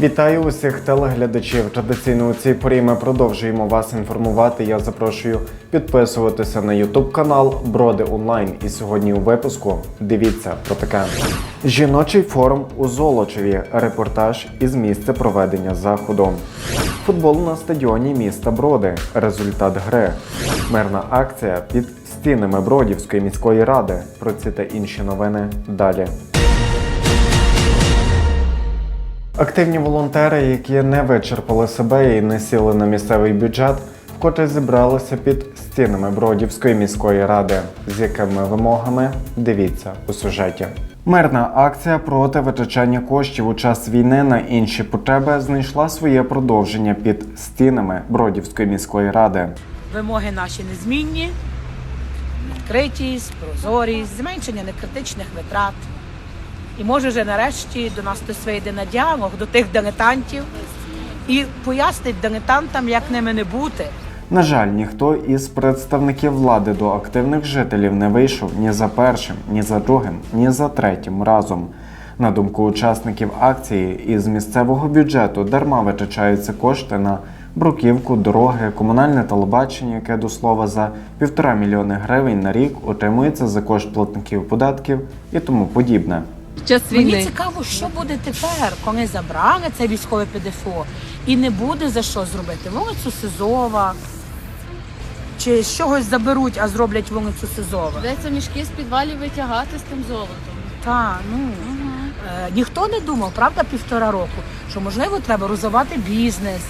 Вітаю усіх телеглядачів. Традиційно у цій порі ми продовжуємо вас інформувати. Я запрошую підписуватися на YouTube канал Броди Онлайн. І сьогодні у випуску дивіться про таке. Жіночий форум у Золочеві. Репортаж із місця проведення заходу. Футбол на стадіоні міста Броди. Результат гри. Мирна акція під стінами Бродівської міської ради. Про ці та інші новини далі. Активні волонтери, які не вичерпали себе і не сіли на місцевий бюджет, вкотре зібралися під стінами Бродівської міської ради. З якими вимогами дивіться у сюжеті. Мирна акція проти витрачання коштів у час війни на інші потреби знайшла своє продовження під стінами Бродівської міської ради. Вимоги наші незмінні: відкритість, прозорість, зменшення некритичних витрат. І може вже нарешті до нас хтось на діалог до тих дилетантів і пояснить дилетантам, як ними не бути. На жаль, ніхто із представників влади до активних жителів не вийшов ні за першим, ні за другим, ні за третім разом. На думку учасників акції, із місцевого бюджету дарма витрачаються кошти на бруківку, дороги, комунальне телебачення, яке до слова за півтора мільйони гривень на рік отримується за кошт платників податків і тому подібне. Під час Мені цікаво, що буде тепер, коли забрали це військове ПДФО і не буде за що зробити. Вулицю Сизова. Чи з чогось заберуть, а зроблять вулицю Сизова. Доведеться мішки з підвалів витягати з тим золотом. Та, ну. Е, ніхто не думав, правда, півтора року, що можливо треба розвивати бізнес,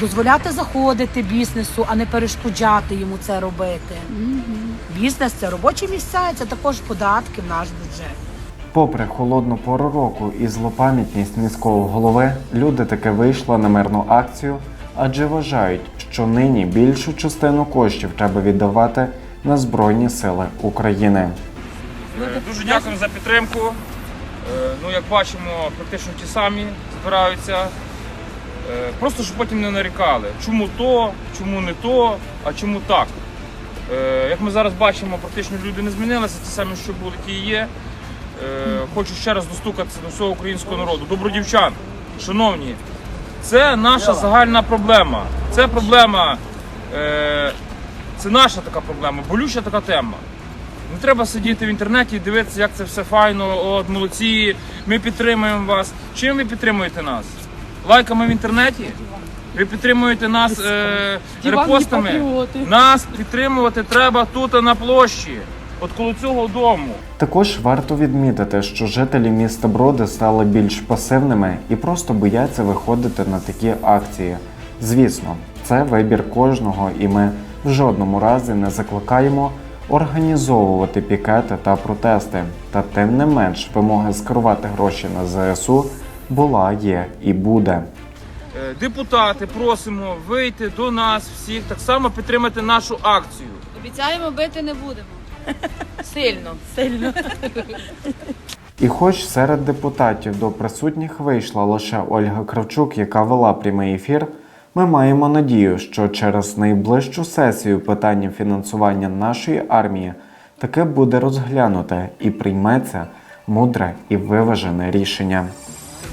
дозволяти заходити бізнесу, а не перешкоджати йому це робити. Бізнес це робочі місця, і це також податки в наш бюджет. Попри холодну пору року і злопам'ятність міського голови, люди таки вийшли на мирну акцію, адже вважають, що нині більшу частину коштів треба віддавати на Збройні Сили України. Е, Дуже дякуємо за підтримку. Е, Ну, як бачимо, практично ті самі збираються. Е, Просто щоб потім не нарікали, чому то, чому не то, а чому так. Як ми зараз бачимо, практично люди не змінилися, ті самі, що були, ті і є. Е, Хочу ще раз достукатися до всього українського народу. Добродівчан, шановні, це наша загальна проблема. Це проблема, е, це наша така проблема, болюча така тема. Не треба сидіти в інтернеті і дивитися, як це все файно, от молодці, ми підтримуємо вас. Чим ви підтримуєте нас? Лайками в інтернеті? Ви підтримуєте нас е, репостами? Нас підтримувати треба тут на площі, от коло цього дому. Також варто відмітити, що жителі міста Броди стали більш пасивними і просто бояться виходити на такі акції. Звісно, це вибір кожного, і ми в жодному разі не закликаємо організовувати пікети та протести. Та тим не менш, вимога скерувати гроші на ЗСУ була, є і буде. Е, Депутати, просимо вийти до нас всіх, так само підтримати нашу акцію. Обіцяємо бити не будемо. Сильно. Сильно. І хоч серед депутатів до присутніх вийшла лише Ольга Кравчук, яка вела прямий ефір, ми маємо надію, що через найближчу сесію питання фінансування нашої армії таки буде розглянуте і прийметься мудре і виважене рішення.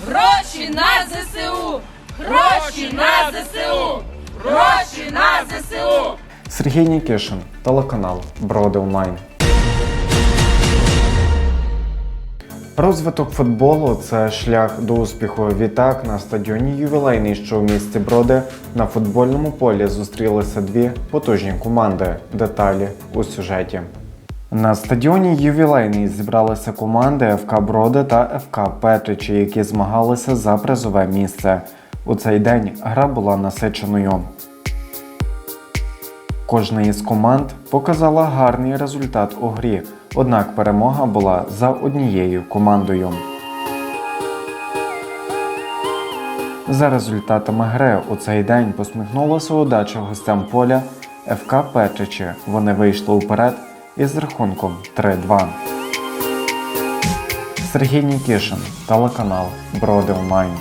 Гроші на ЗСУ! Гроші на ЗСУ! Гроші на ЗСУ! Сергій Нікішин, телеканал Броди Онлайн. Розвиток футболу це шлях до успіху. Відтак на стадіоні ювілейний, що в місті Броди на футбольному полі зустрілися дві потужні команди. Деталі у сюжеті. На стадіоні ювілейний зібралися команди ФК Броди та ФК Петричі, які змагалися за призове місце. У цей день гра була насиченою. Кожна із команд показала гарний результат у грі, однак перемога була за однією командою. За результатами гри у цей день посміхнулася удача гостям поля ФК Петричі. Вони вийшли уперед із рахунком 3-2. Сергій Нікішин, телеканал Броди Онлайн.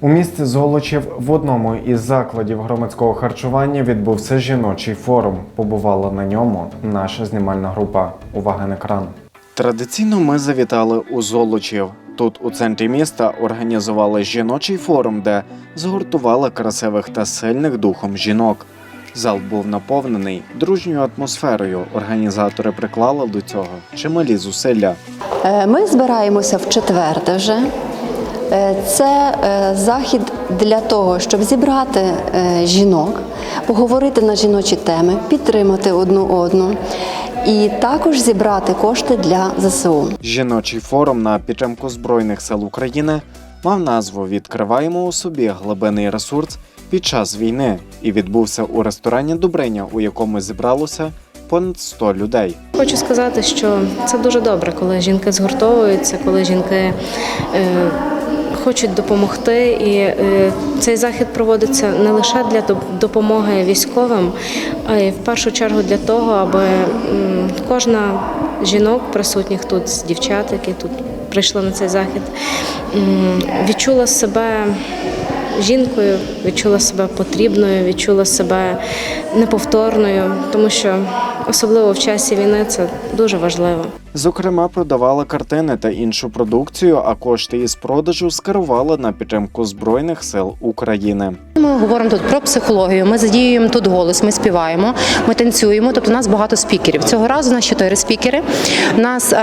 У місті Золочів в одному із закладів громадського харчування відбувся жіночий форум. Побувала на ньому наша знімальна група. Увага на екран. Традиційно ми завітали у Золочів. Тут, у центрі міста, організували жіночий форум, де згуртували красивих та сильних духом жінок. Зал був наповнений дружньою атмосферою. Організатори приклали до цього чималі зусилля. Е, Ми збираємося в четверте вже. Е, Це е, захід для того, щоб зібрати е, жінок, поговорити на жіночі теми, підтримати одну одну і також зібрати кошти для ЗСУ. Жіночий форум на підтримку Збройних сил України мав назву Відкриваємо у собі глибинний ресурс під час війни і відбувся у ресторані Добриня, у якому зібралося понад 100 людей. Хочу сказати, що це дуже добре, коли жінки згуртовуються, коли жінки е, хочуть допомогти. І е, цей захід проводиться не лише для доп- допомоги військовим, а й в першу чергу для того, аби кожна жінок, присутніх тут, дівчат, які тут прийшли на цей захід, відчула себе жінкою, відчула себе потрібною, відчула себе неповторною, тому що особливо в часі війни це дуже важливо. Зокрема, продавали картини та іншу продукцію, а кошти із продажу скерували на підтримку Збройних сил України. Ми говоримо тут про психологію. Ми задіюємо тут голос, ми співаємо, ми танцюємо. Тобто у нас багато спікерів. Цього разу у нас чотири спікери. У нас е,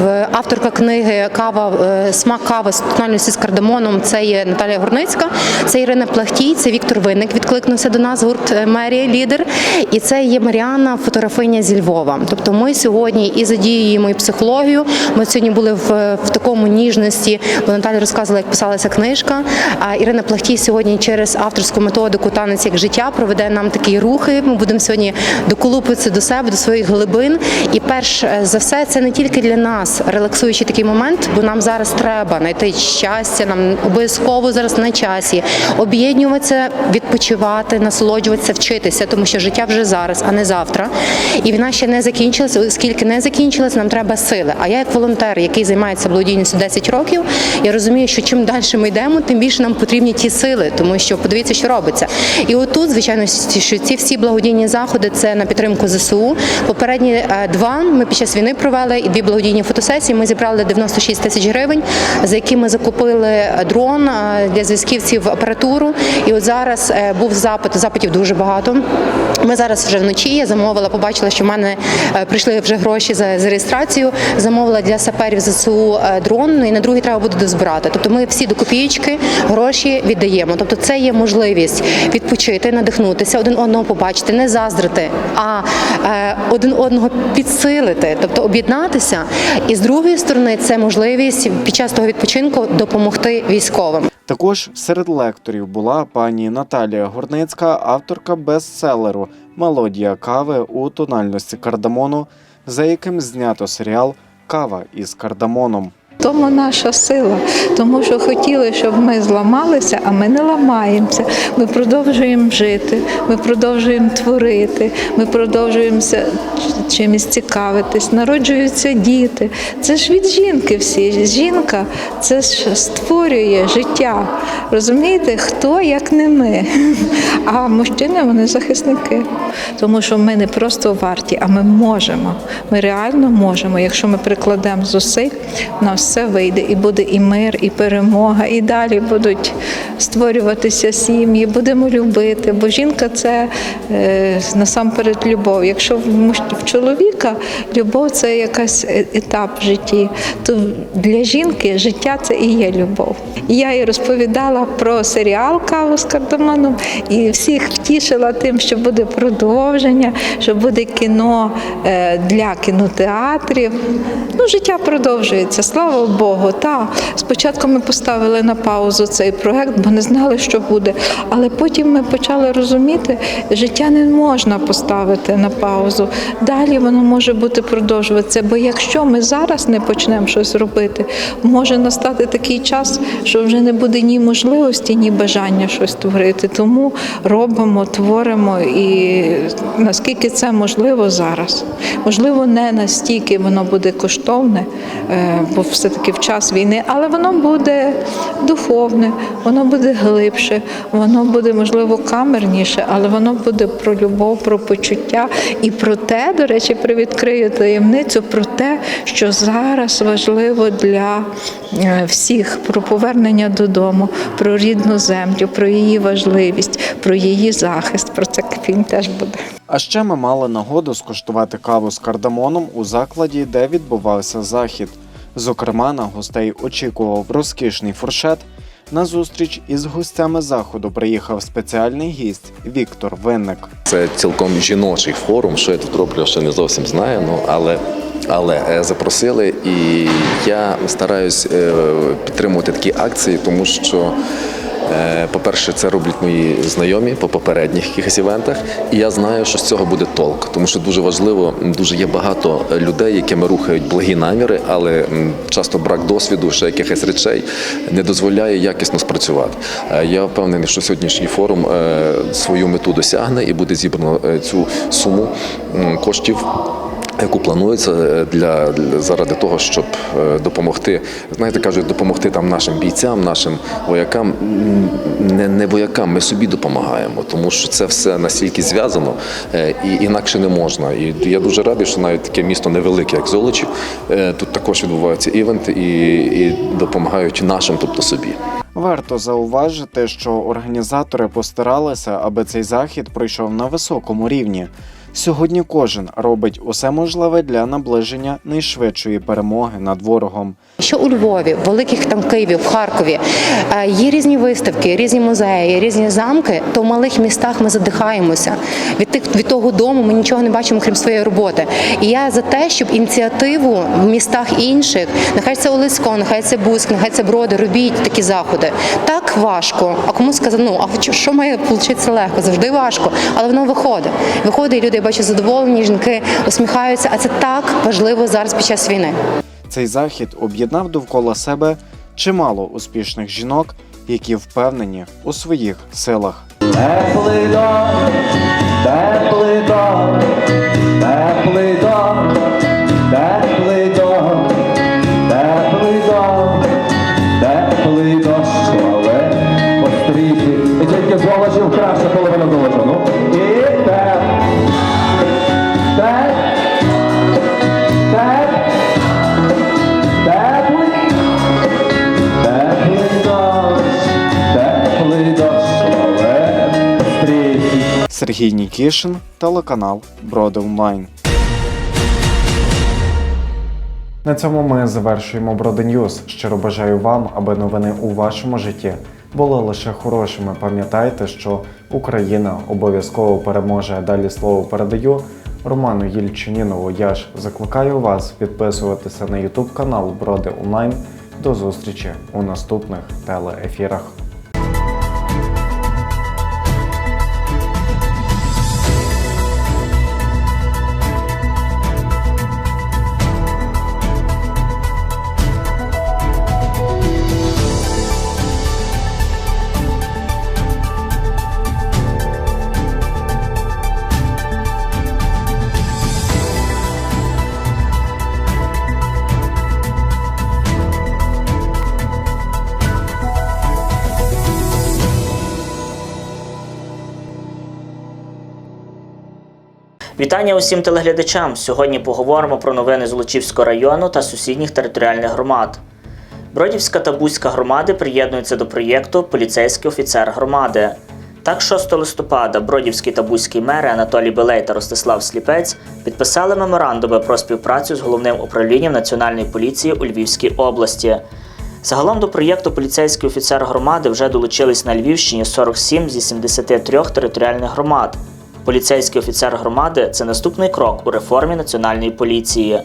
в авторка книги Кава е, смак кави з тональності з кардамоном. Це є Наталія Горницька, це Ірина Плахтій, це Віктор Винник. Відкликнувся до нас гурт е, Мерія Лідер. І це є Маріана, фотографиня зі Львова. Тобто ми сьогодні і задіюємо і психологію. Ми сьогодні були в, в такому ніжності, бо Наталя розказувала, як писалася книжка. А Ірина Плахтій сьогодні через авторську методику танець як життя проведе нам такі рухи. Ми будемо сьогодні доколупитися до себе, до своїх глибин. І перш е, за все, це не тільки для нас релаксуючий такий момент, бо нам зараз треба знайти щастя, нам обов'язково зараз на часі об'єднуватися, відпочивати, насолоджуватися, вчитися, тому що життя вже зараз, а не завтра. І війна ще не закінчилася. Оскільки не закінчилась, нам треба сили. А я, як волонтер, який займається благодійністю 10 років, я розумію, що чим далі ми йдемо, тим більше нам потрібні ті сили, тому що подивіться, що робиться. І отут, звичайно, що ці всі благодійні заходи це на підтримку ЗСУ. Попередні е, два ми під час війни провели і дві благодійні фотосесії. Ми зібрали 96 тисяч гривень, за які ми закупили дрон е, для зв'язківців апаратуру. І от зараз е, був запит, запитів дуже багато. Ми зараз вже вночі я замовила, побачила, що в мене е, прийшли вже гроші за, за реєстрацію. Замовила для саперів ЗСУ е, дрон, ну і на другий треба буде дозбирати. Тобто ми всі до копієчки гроші віддаємо. Тобто це є можливість відпочити, надихнутися, один одного побачити, не заздрити, а е, один одного підсилити, тобто об'єднатися. І з другої сторони, це можливість під час того відпочинку допомогти військовим. Також серед лекторів була пані Наталія Горницька, авторка бестселеру Мелодія кави у тональності кардамону, за яким знято серіал Кава із кардамоном. Тому наша сила, тому що хотіли, щоб ми зламалися, а ми не ламаємося. Ми продовжуємо жити, ми продовжуємо творити, ми продовжуємо ся- чимось цікавитись, народжуються діти. Це ж від жінки всі. Жінка це ж створює життя. Розумієте, хто як не ми. А мужчини вони захисники. Тому що ми не просто варті, а ми можемо. Ми реально можемо. Якщо ми прикладемо зусиль, у нас все вийде, і буде і мир, і перемога, і далі будуть створюватися сім'ї, будемо любити. Бо жінка це е, насамперед любов. Якщо в в чоловіка любов це якась е- етап в житті, то для жінки життя це і є любов. Я їй розповідала про серіал Каву з кардамоном і всіх втішила тим, що буде продовження, що буде кіно е, для кінотеатрів. Ну, життя продовжується, слава Богу. Та спочатку ми поставили на паузу цей проект, бо не знали, що буде. Але потім ми почали розуміти, життя не можна поставити на паузу. Далі воно може бути продовжуватися. Бо якщо ми зараз не почнемо щось робити, може настати такий час, що вже не буде ні можливості, ні бажання щось творити. Тому робимо творимо, і наскільки це можливо зараз. Можливо, не настільки воно буде коштовне, е, бо все-таки в час війни, але воно буде духовне, воно буде глибше, воно буде, можливо, камерніше, але воно буде про любов, про почуття і про те, до речі, привідкрию таємницю, про те, що зараз важливо для е, всіх про повернення додому, про рідну землю, про її важливість, про її захист. Про це фільм теж буде. А ще ми мали нагоду скуштувати каву з кардамоном у закладі, де відбувався захід. Зокрема, на гостей очікував розкішний фуршет. На зустріч із гостями заходу приїхав спеціальний гість Віктор Винник. Це цілком жіночий форум. Що я тут роблю, ще не зовсім знаю. Ну але, але е, запросили, і я стараюсь е, підтримувати такі акції, тому що. Е, По-перше, це роблять мої знайомі по попередніх якихось івентах, і я знаю, що з цього буде толк, тому що дуже важливо, дуже є багато людей, якими рухають благі наміри, але часто брак досвіду, ще якихось речей не дозволяє якісно спрацювати. Е, Я впевнений, що сьогоднішній форум е, свою мету досягне і буде зібрано цю суму коштів. Яку планується е, для, для заради того, щоб е, допомогти, знаєте, кажуть, допомогти там нашим бійцям, нашим воякам, не, не воякам, ми собі допомагаємо, тому що це все настільки зв'язано е, і інакше не можна. І я дуже радий, що навіть таке місто невелике, як Золочів, тут також відбуваються івенти і, і допомагають нашим, тобто собі. Варто зауважити, що організатори постаралися, аби цей захід пройшов на високому рівні. Сьогодні кожен робить усе можливе для наближення найшвидшої перемоги над ворогом. Що у Львові, в великих там Києві, в Харкові е, є різні виставки, різні музеї, різні замки, то в малих містах ми задихаємося. Від тих від того дому ми нічого не бачимо, крім своєї роботи. І я за те, щоб ініціативу в містах інших, нехай це Олесько, нехай це Буськ, нехай це Броди, робіть такі заходи. Так важко. А комусь сказати, ну а що- має получитися легко? Завжди важко, але воно виходить. Виходить, і люди бачу задоволені, жінки усміхаються. А це так важливо зараз під час війни. Цей захід об'єднав довкола себе чимало успішних жінок, які впевнені у своїх силах. Теплий дом, теплий дом, теплий Сергій Нікішин, телеканал Броди Онлайн. На цьому ми завершуємо Броди Ньюз. Щиро бажаю вам, аби новини у вашому житті були лише хорошими. Пам'ятайте, що Україна обов'язково переможе. Далі слово передаю Роману Єльчинінову. Я ж закликаю вас підписуватися на YouTube канал Броди Онлайн. До зустрічі у наступних телеефірах. Вітання усім телеглядачам. Сьогодні поговоримо про новини Золочівського району та сусідніх територіальних громад. Бродівська та Бузька громади приєднуються до проєкту Поліцейський офіцер громади. Так, 6 листопада Бродівський та Бузький мери Анатолій Белей та Ростислав Сліпець підписали меморандуми про співпрацю з головним управлінням Національної поліції у Львівській області. Загалом до проєкту Поліцейський офіцер громади вже долучились на Львівщині 47 зі 73 територіальних громад. Поліцейський офіцер громади це наступний крок у реформі національної поліції.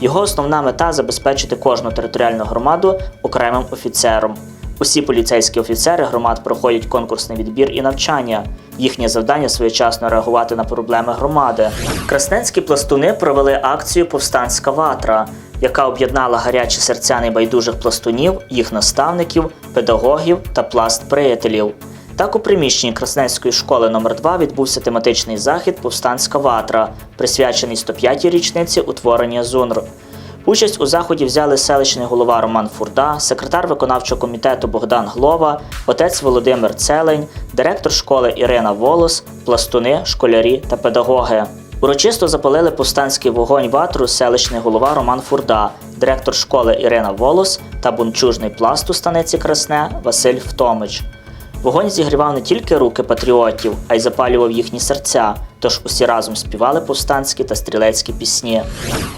Його основна мета забезпечити кожну територіальну громаду окремим офіцером. Усі поліцейські офіцери громад проходять конкурсний відбір і навчання. Їхнє завдання своєчасно реагувати на проблеми громади. Красненські пластуни провели акцію Повстанська ватра, яка об'єднала гарячі серця небайдужих пластунів, їх наставників, педагогів та пласт приятелів. Так, у приміщенні Красненської школи номер 2 відбувся тематичний захід Повстанська ватра, присвячений 105-й річниці утворення ЗУНР. Участь у заході взяли селищний голова Роман Фурда, секретар виконавчого комітету Богдан Глова, отець Володимир Целень, директор школи Ірина Волос, пластуни, школярі та педагоги. Урочисто запалили повстанський вогонь ватру селищний голова Роман Фурда, директор школи Ірина Волос та бунчужний пласт у станиці Красне Василь Втомич. Вогонь зігрівав не тільки руки патріотів, а й запалював їхні серця. Тож усі разом співали повстанські та стрілецькі пісні.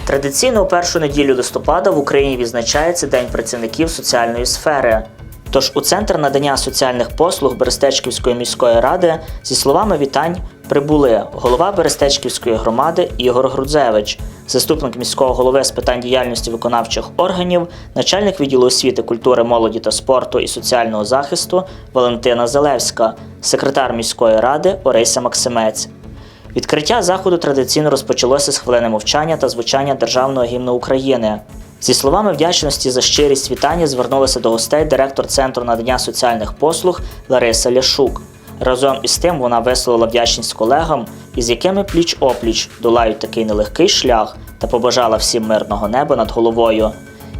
Традиційно у першу неділю листопада в Україні відзначається День працівників соціальної сфери. Тож у центр надання соціальних послуг Берестечківської міської ради зі словами вітань прибули голова Берестечківської громади Ігор Грудзевич, заступник міського голови з питань діяльності виконавчих органів, начальник відділу освіти, культури, молоді та спорту і соціального захисту Валентина Залевська, секретар міської ради Орися Максимець. Відкриття заходу традиційно розпочалося з хвилини мовчання та звучання державного гімну України. Зі словами вдячності за щирість вітання звернулася до гостей директор Центру надання соціальних послуг Лариса Ляшук. Разом із тим вона висловила вдячність колегам, із якими пліч опліч долають такий нелегкий шлях та побажала всім мирного неба над головою.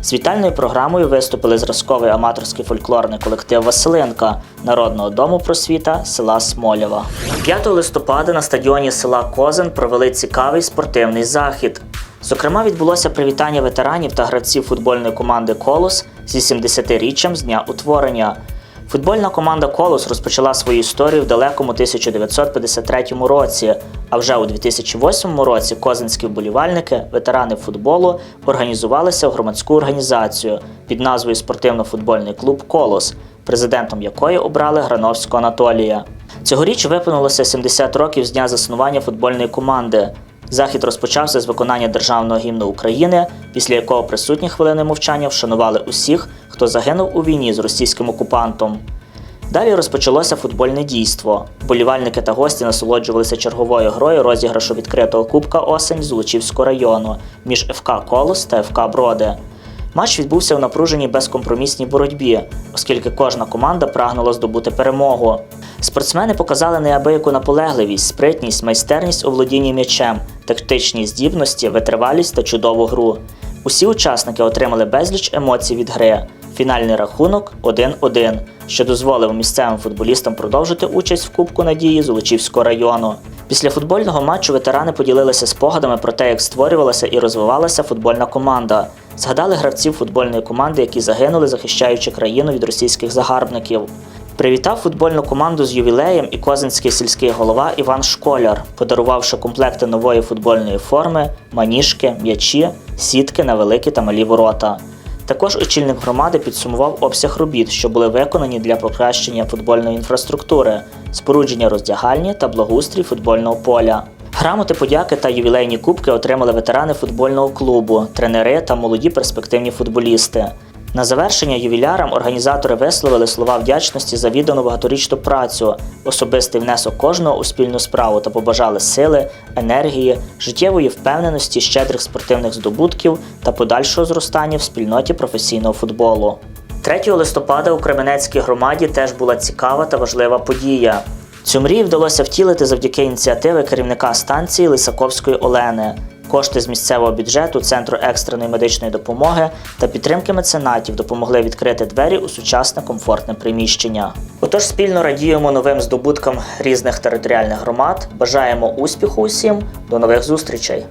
З вітальною програмою виступили зразковий аматорський фольклорний колектив Василинка Народного дому просвіта села Смолєва. 5 листопада на стадіоні села Козин провели цікавий спортивний захід. Зокрема, відбулося привітання ветеранів та гравців футбольної команди Колос зі 70-річчям з дня утворення. Футбольна команда Колос розпочала свою історію в далекому 1953 році. А вже у 2008 році козинські вболівальники, ветерани футболу, організувалися в громадську організацію під назвою Спортивно-футбольний клуб Колос, президентом якої обрали Грановського Анатолія. Цьогоріч виповнилося 70 років з дня заснування футбольної команди. Захід розпочався з виконання державного гімну України, після якого присутні хвилини мовчання вшанували усіх, хто загинув у війні з російським окупантом. Далі розпочалося футбольне дійство. Болівальники та гості насолоджувалися черговою грою розіграшу відкритого Кубка Осень з Лучівського району між ФК Колос та ФК Броди. Матч відбувся в напруженій безкомпромісній боротьбі, оскільки кожна команда прагнула здобути перемогу. Спортсмени показали неабияку наполегливість, спритність, майстерність у володінні м'ячем, тактичні здібності, витривалість та чудову гру. Усі учасники отримали безліч емоцій від гри. Фінальний рахунок 1-1, що дозволив місцевим футболістам продовжити участь в Кубку Надії Золочівського району. Після футбольного матчу ветерани поділилися спогадами про те, як створювалася і розвивалася футбольна команда. Згадали гравців футбольної команди, які загинули, захищаючи країну від російських загарбників. Привітав футбольну команду з ювілеєм і козинський сільський голова Іван Школяр, подарувавши комплекти нової футбольної форми, маніжки, м'ячі, сітки на великі та малі ворота. Також очільник громади підсумував обсяг робіт, що були виконані для покращення футбольної інфраструктури, спорудження роздягальні та благоустрій футбольного поля. Грамоти подяки та ювілейні кубки отримали ветерани футбольного клубу, тренери та молоді перспективні футболісти. На завершення ювілярам організатори висловили слова вдячності за віддану багаторічну працю, особистий внесок кожного у спільну справу та побажали сили, енергії, життєвої впевненості, щедрих спортивних здобутків та подальшого зростання в спільноті професійного футболу. 3 листопада у Кременецькій громаді теж була цікава та важлива подія. Цю мрію вдалося втілити завдяки ініціативи керівника станції Лисаковської Олени. Кошти з місцевого бюджету Центру екстреної медичної допомоги та підтримки меценатів допомогли відкрити двері у сучасне комфортне приміщення. Отож, спільно радіємо новим здобуткам різних територіальних громад. Бажаємо успіху усім. До нових зустрічей!